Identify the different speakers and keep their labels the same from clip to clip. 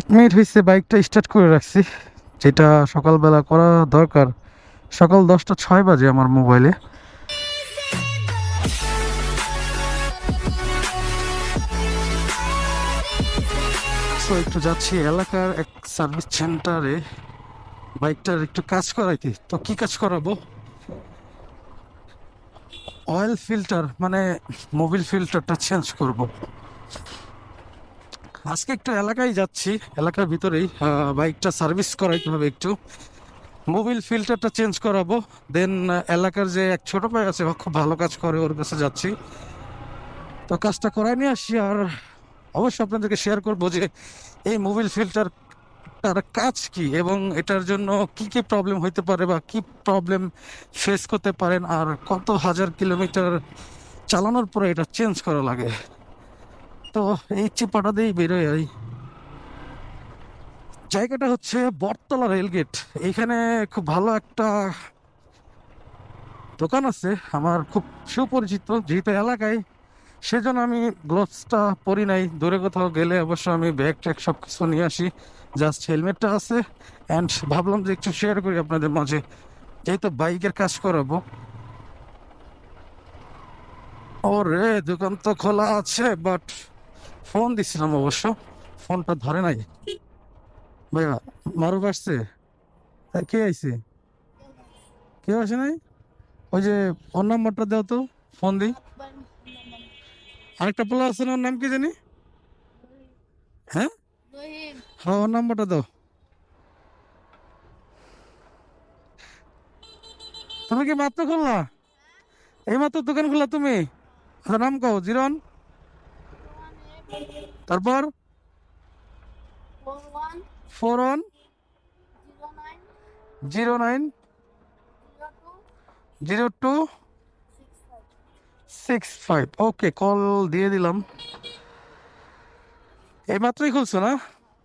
Speaker 1: এক মিনিট হয়েছে বাইকটা স্টার্ট করে রাখছি, যেটা সকালবেলা করা দরকার। সকাল দশটা ছয় বাজে আমার মোবাইলে একটু যাচ্ছি এলাকার এক সার্ভিস সেন্টারে বাইকটার একটু কাজ করাইতে। তো কি কাজ করাবো? অয়েল ফিল্টার মানে মোবিল ফিল্টারটা চেঞ্জ করব। আজকে একটা এলাকায় যাচ্ছি, এলাকার ভিতরেই বাইকটা সার্ভিস করাইতে হবে একটু। মোবিল ফিল্টারটা চেঞ্জ করাবো, দেন এলাকার যে এক ছোট ভাই আছে খুব ভালো কাজ করে, ওর কাছে যাচ্ছি। তো কাজটা করাই নিয়ে আসছি, আর অবশ্যই আপনাদেরকে শেয়ার করব যে এই মোবিল ফিল্টার তার কাজ কি, এবং এটার জন্য কি কি প্রবলেম হইতে পারে বা কি প্রবলেম ফেস করতে পারেন, আর কত হাজার কিলোমিটার চালানোর পরে এটা চেঞ্জ করা লাগে। তো এই চিপাটা দিয়েই বেরোয় এই। জায়গাটা হচ্ছে বটতলা রেলগেট। এইখানে খুব ভালো একটা দোকান আছে, আমার খুব সুপরিচিত, যেহেতু এলাকায়। সেজন্য আমি গ্লোভসটা পরি নাই। দূরে কোথাও গেলে অবশ্য আমি ব্যাগ ট্যাগ সব কিছু নিয়ে আসি। জাস্ট হেলমেটটা আছে। অ্যান্ড ভাবলাম যে একটু শেয়ার করি আপনাদের মাঝে। যেহেতু বাইকের কাজ করাবো। ও রে দোকান তো খোলা আছে বাট ফোন দিছিলাম অবশ্য। ফোনটা ধরে নাই। ভাইয়া, মারুফ আসছে। কে আইছে? কেউ আসে নাই? ওই যে ওর নাম্বারটা দাও তো, ফোন দিই আরেকটা পোলা আছে না, ওর নাম কি জানি? হ্যাঁ? হ্যাঁ ওর নাম্বারটা দাও। তুমি কি মাত্র খুললা? এই মাত্র দোকান খুললা তুমি? নাম কও, জিরন? তারপর?
Speaker 2: Four one zero nine
Speaker 1: zero
Speaker 2: two six five.
Speaker 1: Okay call দিয়ে দিলাম। এই মাত্রই খুলছো না?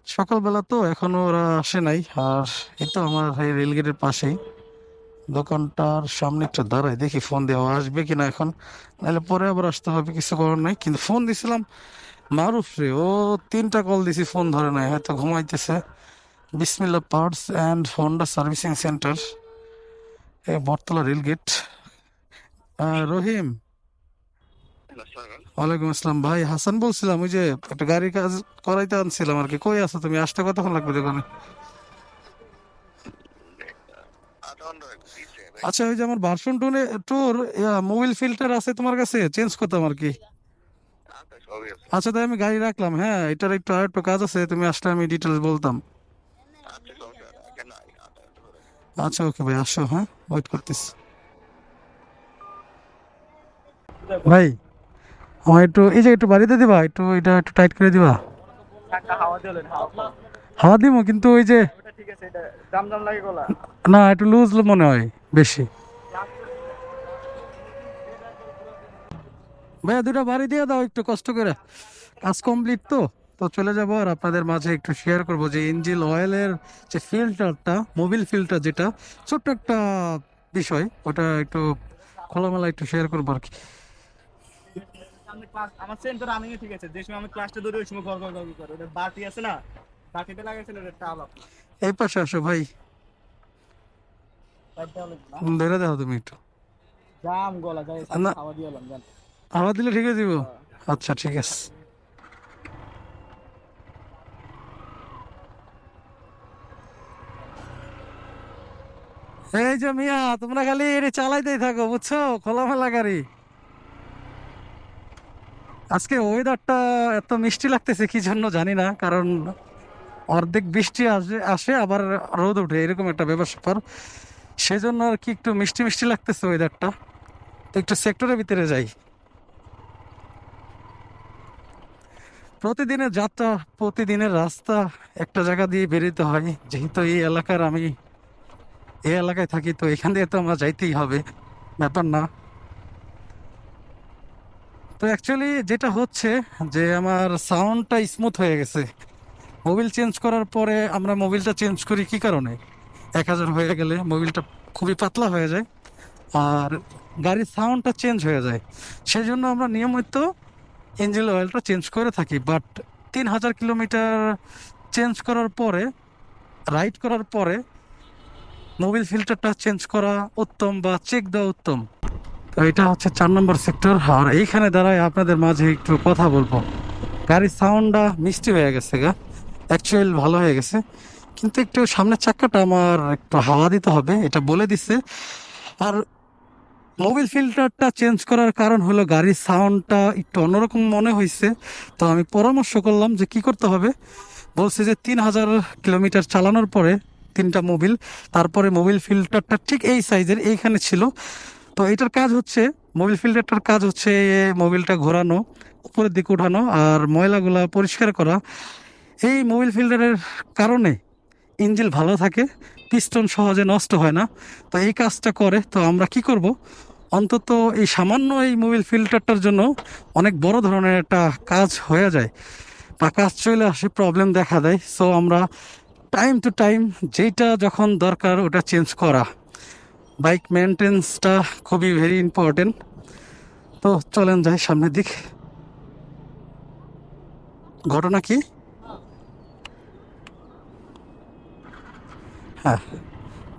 Speaker 1: সকালবেলা তো এখনও ওরা আসে নাই। আর এই তো আমার এই রেলগেটের পাশেই। দোকানটার সামনে একটু দাঁড়াই দেখি ফোন দেওয়া আসবে কিনা এখন। নাহলে পরে আবার আসতে হবে কিছু করার নাই। কিন্তু ফোন দিছিলাম মারুফ রে ও তিনটা কল দিছি ফোন ধরে নাই হয়তো ঘুমাইতেছে। Bismillah parts and Honda servicing centre A Bottola rail gate আহ, রহিম। ওয়ালাইকুম আসসালাম। ভাই হাসান বলছিলাম ওই যে একটা গাড়ির কাজ করাইতে আনছিলাম আর কি। কই আছো তুমি? আসতে কতক্ষণ লাগবে দোকানে? আচ্ছা ওই যে আমার ভার্সন টুনে টুর মোবাইল ফিল্টার আছে তোমার কাছে? চেঞ্জ করতাম আর কি। আচ্ছা তাই আমি গাড়ি রাখলাম হ্যাঁ এটার একটু আর একটু কাজ আছে তুমি আসলে আমি ডিটেলস বলতাম। আচ্ছা ওকে ভাই আসো হ্যাঁ ওয়েট করতেছি। ভাই আমার একটু এই যে একটু বাড়িতে দিবা একটু এটা একটু টাইট করে দিবা।
Speaker 3: হাওয়া
Speaker 1: দিব কিন্তু ওই যে
Speaker 3: ওটা ঠিক আছে এটা দাম দাম লাগে গলা।
Speaker 1: না একটু লুজ মনে হয় বেশি। ভাইয়া দুটো বাড়ি দিয়ে দাও একটু কষ্ট করে। কাজ কমপ্লিট তো। তো চলে যাব আর আপনাদের মাঝে একটু শেয়ার করব যে ইঞ্জিন অয়েলের যে ফিল্টারটা মোবিল ফিল্টার যেটা ছোট্ট একটা বিষয় ওটা একটু খোলামেলা একটু শেয়ার করব আর কি।
Speaker 3: আমার সেন্টার রানিং এ ঠিক আছে। যে সময় আমি ক্লাসটা ধরে ওই সময় করে। ওটা বাটি আছে না? বাটিতে লাগাইছিল ওটা টাল
Speaker 1: এই পাশে আসো ভাই। ধরে দাও তুমি একটু।
Speaker 3: জাম গলা যায়
Speaker 1: না।
Speaker 3: হাওয়া দিয়ে
Speaker 1: হাওয়া দিলে ঠিক দিব? আচ্ছা ঠিক আছে। এই যে মিয়া, তোমরা খালি এটি চালাইতেই থাকো, বুঝছ? খোলামেলা গাড়ি। আজকে ওয়েদারটা এত মিষ্টি লাগতেছে, কি জন্য জানি না, কারণ অর্ধেক বৃষ্টি আসে আসে, আবার রোদ ওঠে, এরকম একটা ব্যাপার সেজন্য আর কি একটু মিষ্টি মিষ্টি লাগতেছে ওয়েদারটা তো একটু সেক্টরের ভিতরে যাই। প্রতিদিনের যাত্রা, প্রতিদিনের রাস্তা একটা জায়গা দিয়ে বেরোতে হয়। যেহেতু এই এলাকার আমি, এই এলাকায় থাকি, তো এখান দিয়ে তো আমরা যাইতেই হবে। ব্যাপার না। তো অ্যাকচুয়ালি যেটা হচ্ছে যে আমার সাউন্ডটা স্মুথ হয়ে গেছে। মোবিল চেঞ্জ করার পরে আমরা মোবিলটা চেঞ্জ করি কি কারণে? এক হাজার হয়ে গেলে মোবিলটা খুবই পাতলা হয়ে যায়, আর গাড়ির সাউন্ডটা চেঞ্জ হয়ে যায়। সেই জন্য আমরা নিয়মিত ইঞ্জিন অয়েলটা চেঞ্জ করে থাকি বাট তিন হাজার কিলোমিটার চেঞ্জ করার পরে রাইড করার পরে মোবিল ফিল্টারটা চেঞ্জ করা উত্তম বা চেক দেওয়া উত্তম। তো এটা হচ্ছে চার নম্বর সেক্টর আর এইখানে দাঁড়ায় আপনাদের মাঝে একটু কথা বলব। গাড়ির সাউন্ডটা মিষ্টি হয়ে গেছে গা। অ্যাকচুয়াল ভালো হয়ে গেছে। কিন্তু একটু সামনের চাক্কাটা আমার একটু হাওয়া দিতে হবে, এটা বলে দিচ্ছে আর মোবিল ফিল্টারটা চেঞ্জ করার কারণ হলো গাড়ির সাউন্ডটা একটু অন্যরকম মনে হয়েছে তো আমি পরামর্শ করলাম যে কি করতে হবে? বলছে যে তিন হাজার কিলোমিটার চালানোর পরে তিনটা মোবিল, তারপরে মোবিল ফিল্টারটা ঠিক এই সাইজের এইখানে ছিল। তো এটার কাজ হচ্ছে, মোবিল ফিল্টারটার কাজ হচ্ছে মোবিলটা ঘোরানো, উপরের দিকে উঠানো আর ময়লাগুলা পরিষ্কার করা। এই মোবিল ফিল্টারের কারণে ইঞ্জিল ভালো থাকে, পিস্টন সহজে নষ্ট হয় না। তো এই কাজটা করে, তো আমরা কি করব? অন্তত এই সামান্য এই মোবিল ফিল্টারটার জন্য অনেক বড় ধরনের একটা কাজ হয়ে যায়। বা কাজ চলে আসে প্রবলেম দেখা দেয়। সো আমরা টাইম টু টাইম যেটা যখন দরকার ওটা চেঞ্জ করা। বাইক মেনটেন্সটা খুবই ভেরি ইম্পর্টেন্ট তো চলেন যাই সামনের দিক। ঘটনা কি? হ্যাঁ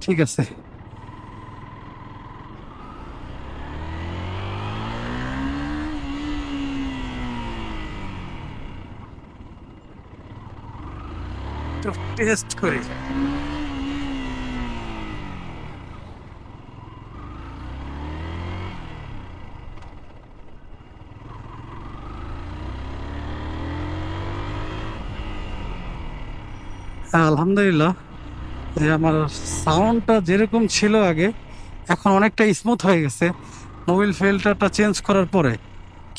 Speaker 1: ঠিক আছে। টেস্ট করি। আলহামদুলিল্লাহ যে আমার সাউন্ডটা যেরকম ছিল আগে, এখন অনেকটা স্মুথ হয়ে গেছে। মোবিল ফিল্টারটা চেঞ্জ করার পরে,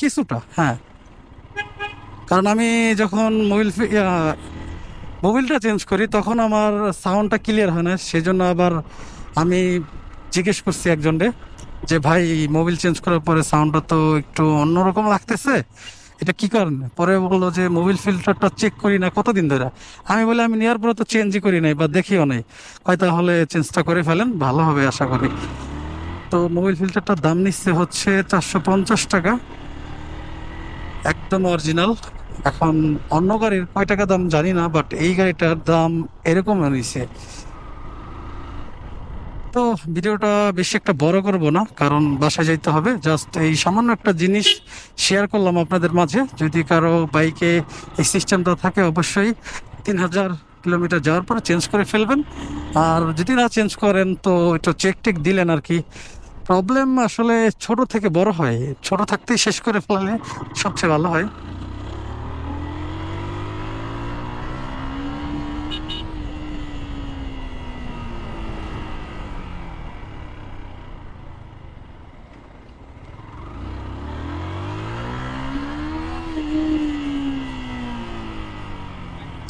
Speaker 1: কিছুটা হ্যাঁ। কারণ আমি যখন মোবিল মোবিলটা চেঞ্জ করি, তখন আমার সাউন্ডটা ক্লিয়ার হয় না, সেজন্য আবার আমি জিজ্ঞেস করছি একজনকে যে, ভাই মোবিল চেঞ্জ করার পরে সাউন্ডটা তো একটু অন্যরকম লাগতেছে, এটা কি কারণে? পরে বলল যে মোবিল ফিল্টারটা চেক করি না, কতদিন ধরে? আমি বলি, আমি নেওয়ার পরে তো চেঞ্জই করি নাই বা দেখিও নাই। হয় তাহলে চেঞ্জটা করে ফেলেন, ভালো হবে আশা করি। তো মোবিল ফিল্টারটার দাম নিচ্ছে হচ্ছে চারশো পঞ্চাশ টাকা। একদম অরিজিনাল এখন অন্য গাড়ির কয় টাকা দাম জানি না বাট এই গাড়িটার দাম এরকম নিছে তো ভিডিওটা বেশি একটা বড় করব না, কারণ বাসায় যাইতে হবে। জাস্ট এই সামান্য একটা জিনিস শেয়ার করলাম আপনাদের মাঝে। যদি কারও বাইকে এই সিস্টেমটা থাকে, অবশ্যই তিন হাজার কিলোমিটার যাওয়ার পরে চেঞ্জ করে ফেলবেন। আর যদি না চেঞ্জ করেন, তো একটু চেক টেক দিলেন আর কি। প্রবলেম আসলে ছোট থেকে বড় হয়। ছোট থাকতেই শেষ করে ফেললে সবচেয়ে ভালো হয়।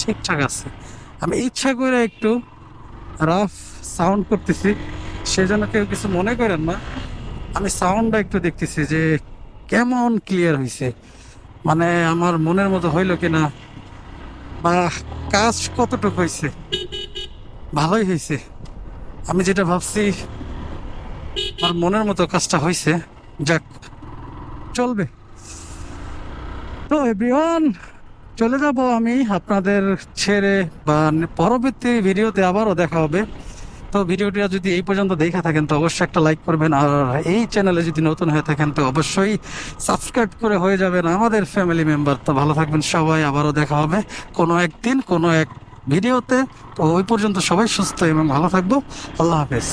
Speaker 1: ঠিকঠাক আছে। আমি ইচ্ছা করে একটু রাফ সাউন্ড করতেছি। সেজন্য কেউ কিছু মনে করেন না। আমি সাউন্ডটা একটু দেখতেছি যে কেমন ক্লিয়ার হয়েছে মানে আমার মনের মতো হইল কিনা বা কাজ কতটুকু হয়েছে ভালোই হয়েছে আমি যেটা ভাবছি, আমার মনের মতো কাজটা হয়েছে যাক, চলবে। তো এভরিওয়ান চলে যাব আমি। আপনাদের ছেড়ে বা পরবর্তী ভিডিওতে আবারও দেখা হবে। তো ভিডিওটা যদি এই পর্যন্ত দেখে থাকেন, তো অবশ্যই একটা লাইক করবেন। আর এই চ্যানেলে যদি নতুন হয়ে থাকেন, তো অবশ্যই সাবস্ক্রাইব করে হয়ে যাবেন আমাদের ফ্যামিলি মেম্বার তো ভালো থাকবেন সবাই, আবারও দেখা হবে কোনো একদিন, কোনো এক ভিডিওতে তো ওই পর্যন্ত সবাই সুস্থ এবং ভালো থাকব। আল্লাহ হাফেজ।